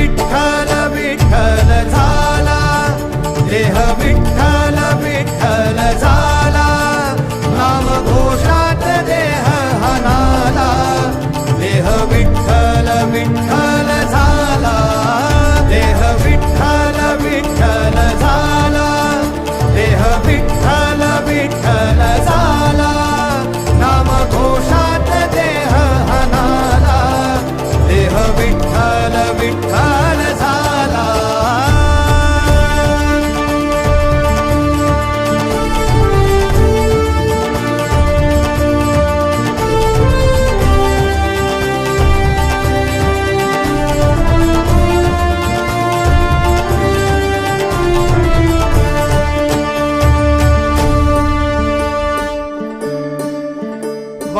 विठ्ठल विठ्ठल झा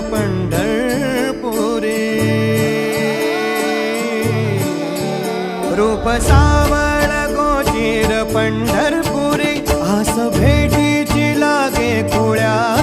पंढरपुरी. रूप सावळ गोचीर पंढरपुरी. आस भेटीची लागे कुळ्या